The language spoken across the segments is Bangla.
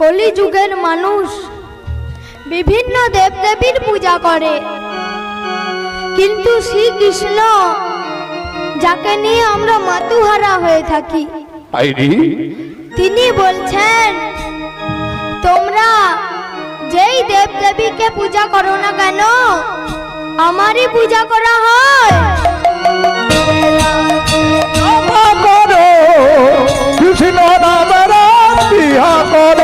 কলিযুগের মানুষ বিভিন্ন দেবদেবীর পূজা করে। কিন্তু শ্রীকৃষ্ণ যাকে নিয়ে আমরা মাতুহারা হয়ে থাকি তিনি বলছেন তোমরা যেই দেবদেবীকে পূজা করো না কেন আমারই পূজা করা হয়। ক্ষমা করো কৃষ্ণ নামের বিহা করো।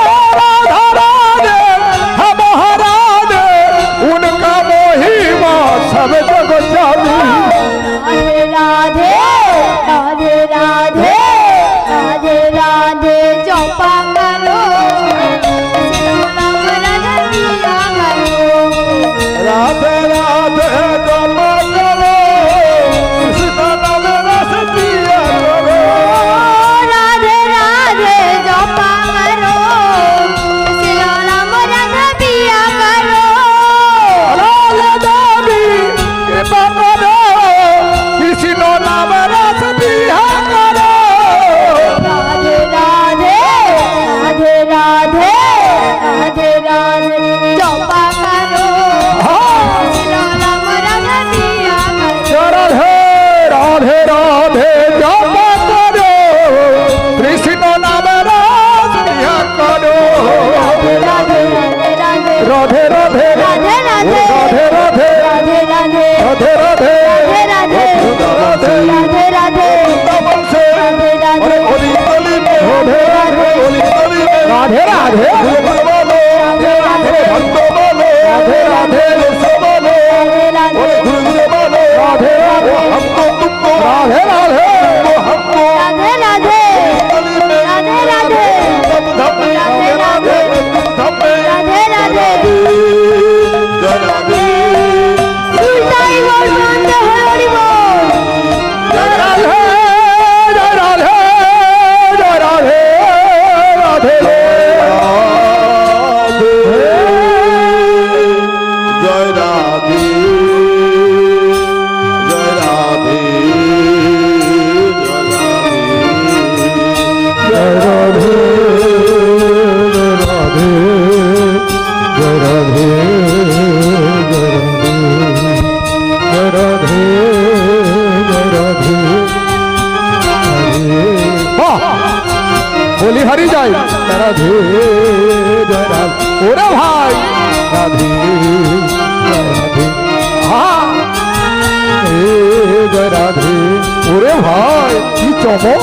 भाई चौबो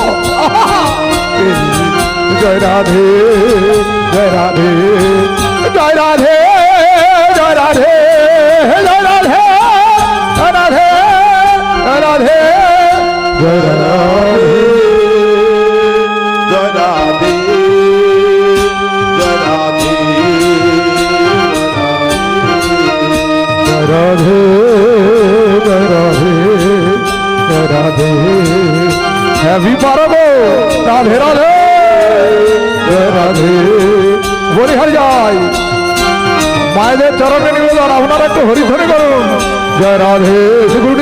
जय राधे जय राधे जय राधे जय राधे जय राधे राधे राधे, जय राधे जय राधे जय राधे। হ্যাভি পারব, রাধে রাধে। রাধে। বলি হারি যাই। মায়েদের চরণে নিবেদন, আপনারা একটু হরিধ্বনি করুন। জয় রাধে, শ্রীগুরু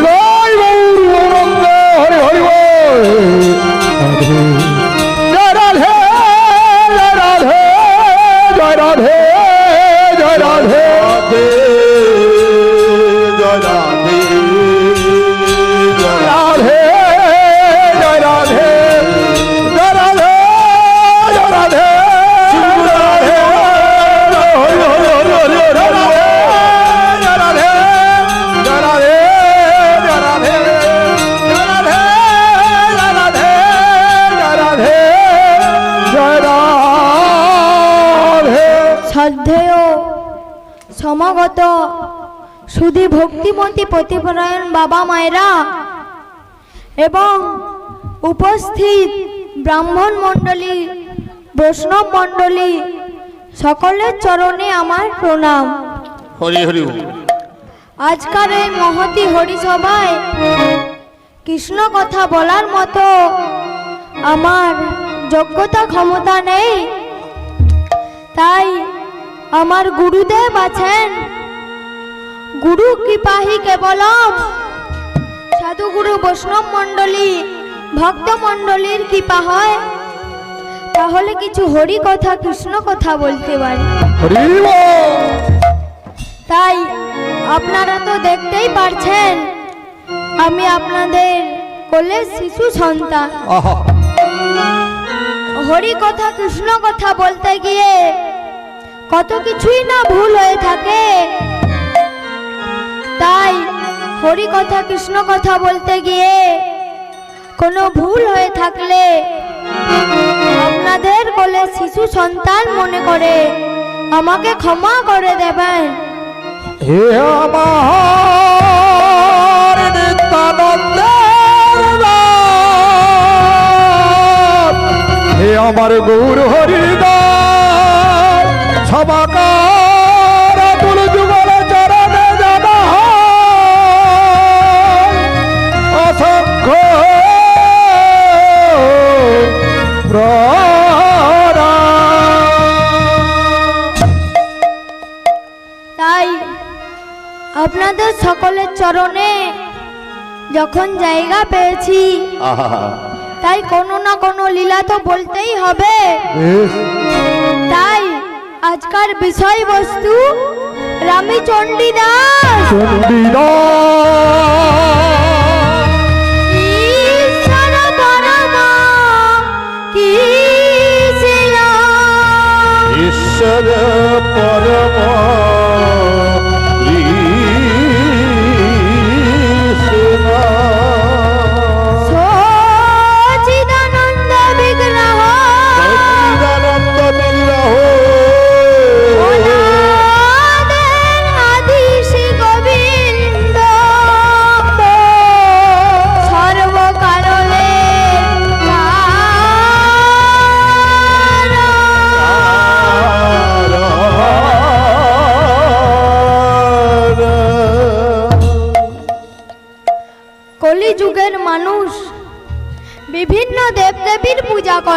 ভক্তিমতী প্রতিপরায়ণ বাবা মায়েরা। এবং উপস্থিত ব্রাহ্মণ মণ্ডলী বৈষ্ণব মণ্ডলী সকলের চরণে আমার প্রণাম। হরি হরি আজকাল এই মহতি হরিসভায় কৃষ্ণ কথা বলার মতো আমার যোগ্যতা ক্ষমতা নেই। তাই আমার গুরুদেব আছেন গুরু কৃপাহি কেবলম। সাধুগুরু বৈষ্ণব মণ্ডলী ভক্ত মণ্ডলীর কৃপা হয়। তাহলে কিছু হরি কথা কৃষ্ণ কথা বলতে পারি। তাই আপনারা তো দেখতেই পারছেন আমি আপনাদের কোলে শিশু সন্তান। হরি কথা কৃষ্ণ কথা বলতে গিয়ে কত কিছুই না ভুল হয়ে থাকে। তাই হরি কথা কৃষ্ণ কথা বলতে গিয়ে কোনো ভুল হয়ে থাকলে আপনাদের বলে শিশু সন্তান মনে করে আমাকে ক্ষমা করে দেবেন। হে আমার গৌর হরিদা সবাকার আপনাদের সকলের চরণে যখন জায়গা পেয়েছি তাই কোনো না কোনো লীলা তো বলতেই হবে। তাই আজকার বিষয়বস্তু রামী চণ্ডীদাস চণ্ডীদাস ঈশ্বর পরম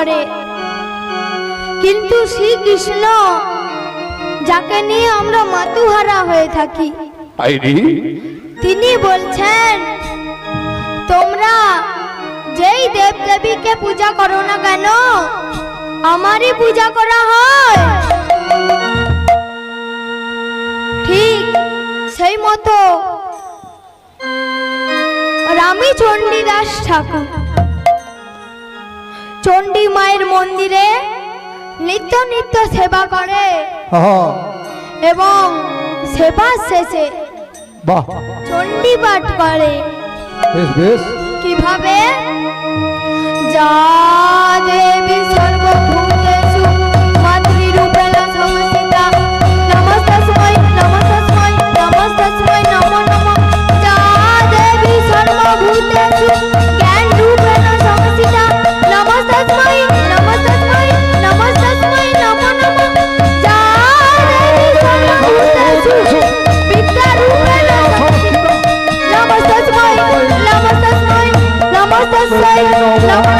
করে। কিন্তু শ্রীকৃষ্ণ যাকে নিয়ে আমরা মাতুহারা হয়ে থাকি তিনি বলছেন তোমরা যেই দেব দেবীকে পূজা করো না কেন আমারই পূজা করা হয়। ঠিক সেই মতো রামী চণ্ডীদাস ঠাকুর চণ্ডী মায়ের মন্দিরে নিত্য নিত্য সেবা করে। এবং সেবা শেষে বাহ। চণ্ডী পাঠ করে। কীভাবে? যা দেবী নমো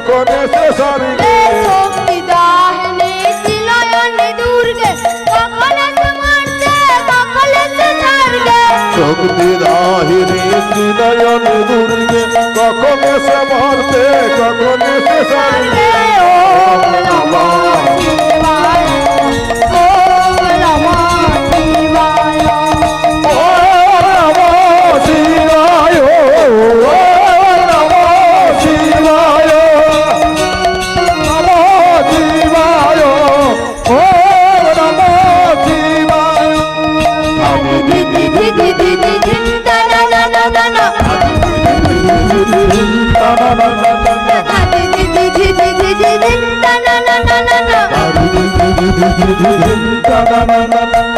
কনে স্বর্গে শক্তিদাহিনী শিলয়নী দুর্গে সকলে সমর্থে সকলে স্বর্গে শক্তিদাহিনী শিলয়নী দুর্গে সকলে সমর্থে সকলে স্বর্গে ও নমঃ na na na na na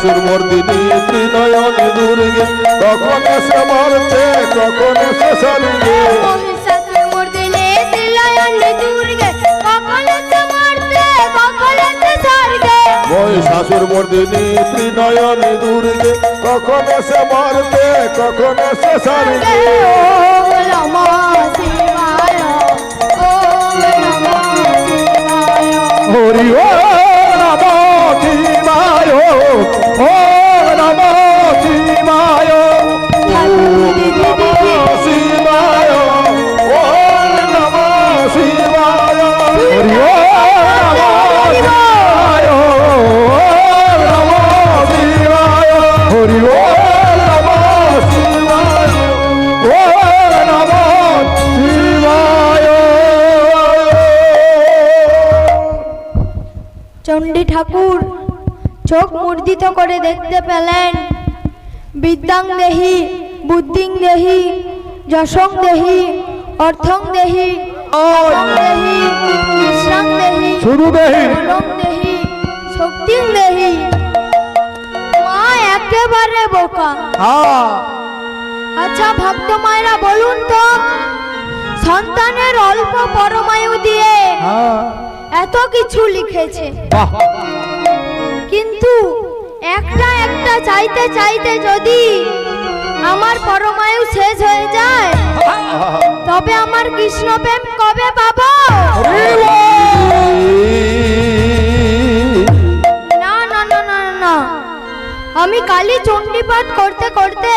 आशुर Mardini दिनयन दुर्गे कखने से मरते कखने से चलिए शाशुर मर्दिनी त्रिनयन दुर्गे कखने से मरते कखने से चलिए Oh. চোখ মুর্দিত করে দেখতে পেলেন। বিদ্যাং দেহি বুদ্ধিং দেহি যশং দেহি অর্থং দেহি দেহি বিশ্রাম দেহি শুরু দেহি। দেহি শক্তিং দেহি। মা একেবারে বোকা। আচ্ছা ভক্ত মায়েরা বলুন তো সন্তানের অল্প পরমায়ু দিয়ে এত কিছু লিখেছে। কিন্তু একটা একটা চাইতে চাইতে যদি আমার পরমায়ু শেষ হয়ে যায় তবে আমার কৃষ্ণ প্রেম কবে পাবো? না না না না না, আমি কালি চণ্ডী পাঠ করতে করতে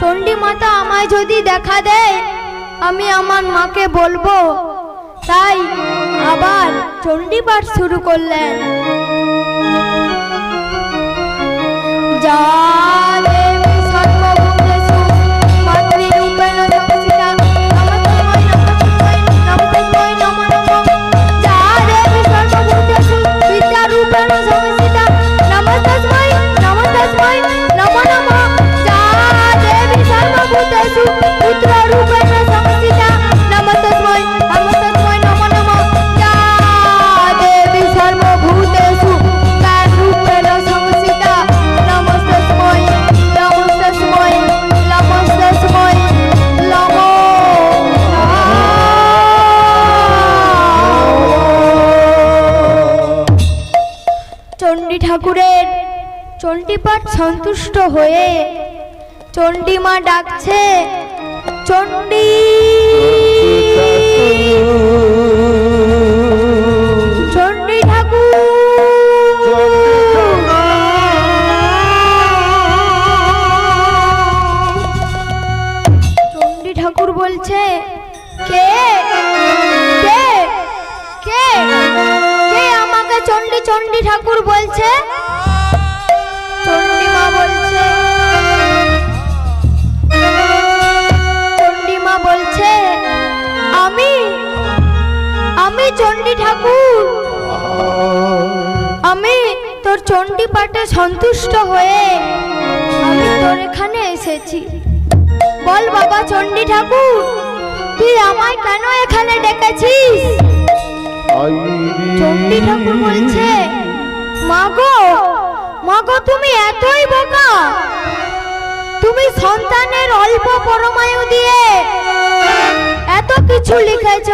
চণ্ডী মাতা আমায় যদি দেখা দেয় আমি আমার মাকে বলব তাই আবার চণ্ডী পাঠ শুরু করলেন। যা চণ্ডীপাঠ সন্তুষ্ট হয়ে চণ্ডীমা ডাকছে চণ্ডী! পাঠে সন্তুষ্ট হয়ে আমি তোর এখানে এসেছি। বল বাবা চণ্ডী ঠাকুর, তুই আমায় কেন এখানে ডেকেছিস? চণ্ডী ঠাকুর বলছে মাগো মাগো তুমি এতই বোকা। তুমি সন্তানের অল্প পরমায়ু দিয়ে এত কিছু লিখেছ।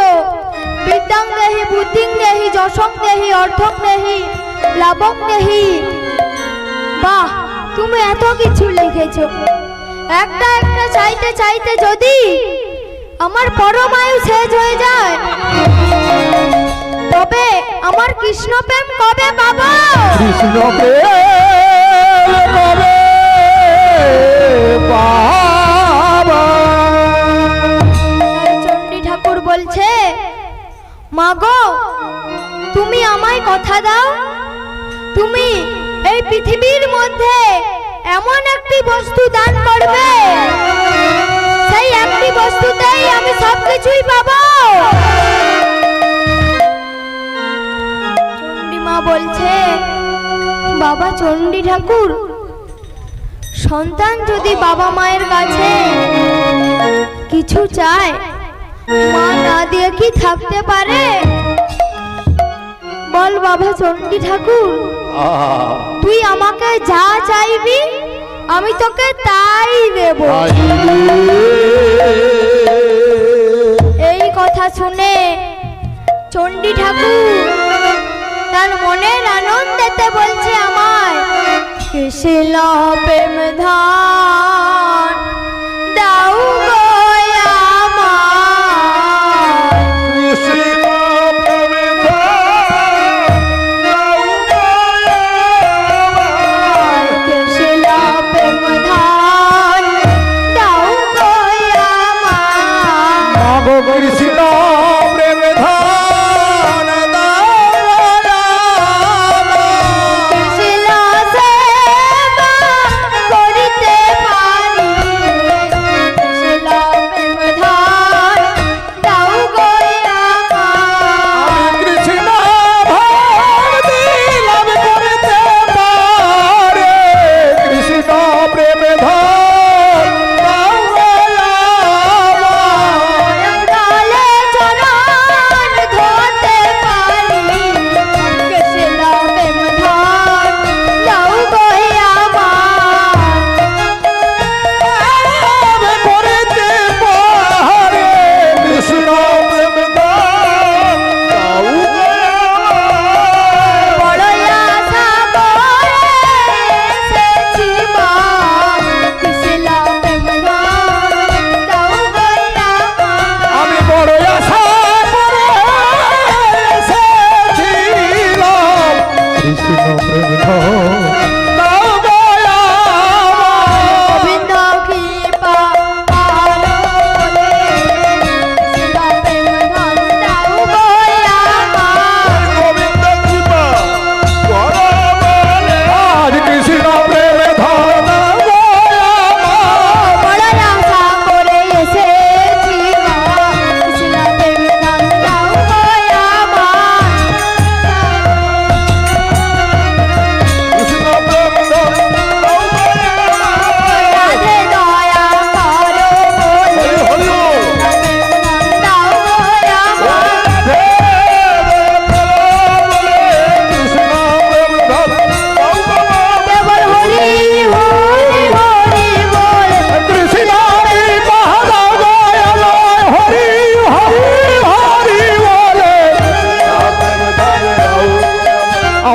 বিদ্যাং দেহি বুদ্ধিং দেহি যশং দেহি অর্থং দেহি লাভং দেহি বাহ, তুমি এত কিছু লিখেছো। একটা একটা চাইতে চাইতে যদি আমার পরমায়ু শেষ হয়ে যায়, তবে আমার কৃষ্ণ প্রেম কবে পাবো? কৃষ্ণ প্রেম চণ্ডী ঠাকুর বলছে মাগো তুমি আমায় কথা দাও। তুমি এই পৃথিবীর মধ্যে এমন একটি বস্তু দান করবে। সেই একটি বস্তুতেই আমি সবকিছুই পাবো। চণ্ডী মা বলছে, বাবা চণ্ডী ঠাকুর, সন্তান যদি বাবা মায়ের কাছে কিছু চায়, মা না দিয়ে কি থাকতে পারে? বল বাবা চণ্ডী ঠাকুর। তুই আমাকে যা চাইবি আমি তোকে তাই দেব। এই কথা শুনে চণ্ডী ঠাকুর তার মনের আনন্দেতে বলছে আমায় কৃষ্ণ প্রেম ধান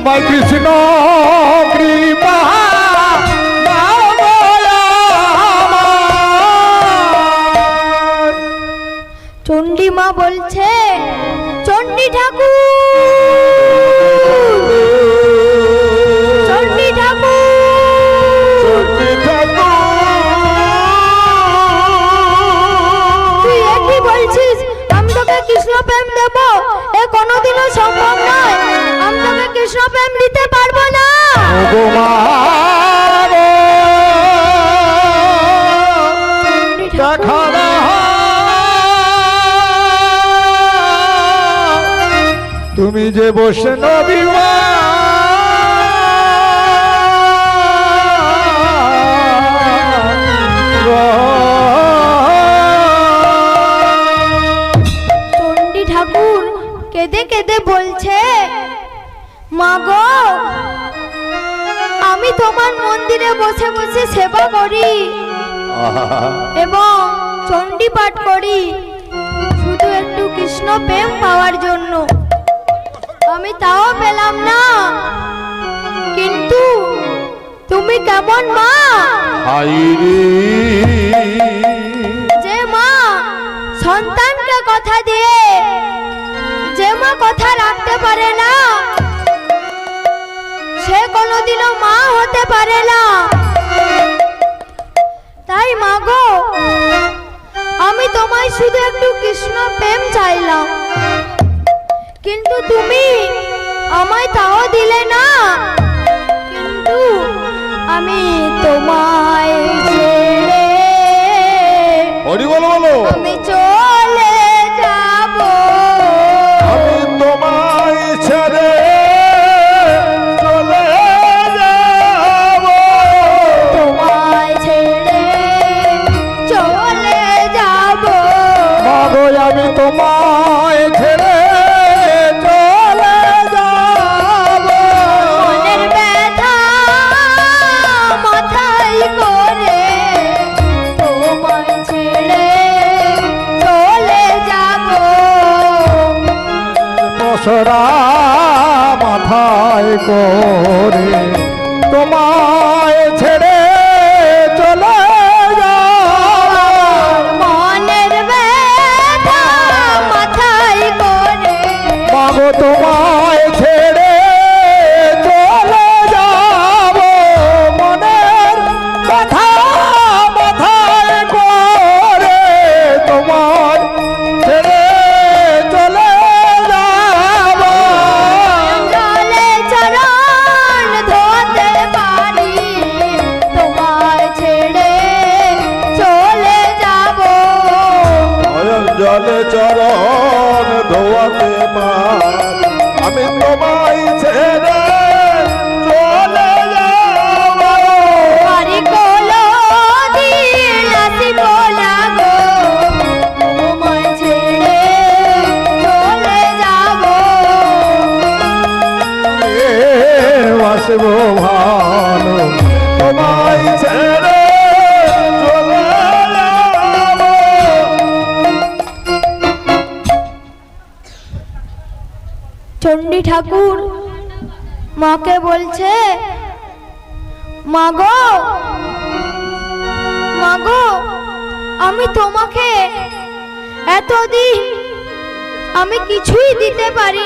আমার কৃষ্ণ কৃপা দাও গো আমায়। চণ্ডী মা বলছে চণ্ডী ঠাকুর। চণ্ডী ঠাকুর। চণ্ডী তুই এ বলছিস আমি তোকে কৃষ্ণ প্রেম দেব। এ কোনোদিনও সম্ভব কৃষ্ণ প্রেম দিতে পারব না। তুমি যে বসে নবীমা মা গো আমি তোমার মন্দিরে বসে বসে সেবা করি এবং চণ্ডী পাঠ করি। শুধু একটু কৃষ্ণ প্রেম পাওয়ার জন্য। আমি তাও পেলাম না। কিন্তু তুমি কেমন মা? যে মা সন্তানকে কথা দিয়ে যে মা কথা রাখতে পারে না সে কোনোদিনও মা হতে পারে না। তাই মা গো আমি তোমায় শুধু একটু কৃষ্ণ প্রেম চাইলাম। কিন্তু তুমি আমায় তাও দিলে না। কিন্তু আমি তোমায় ছেড়ে বলো বলো। আমি চলে তোমায় ছেড়ে চলে যাব। মনের ব্যথা মাথায় করে তোমায় ছেড়ে চলে যাব। মশরা মাথায় করে তোমায় চরণ ধোয়াতে আমি তোমায় ছেড়ে চলে আসিব চণ্ডী ঠাকুর মাকে বলছে মাগো মাগো আমি তোমাকে এতদিন আমি কিছুই দিতে পারি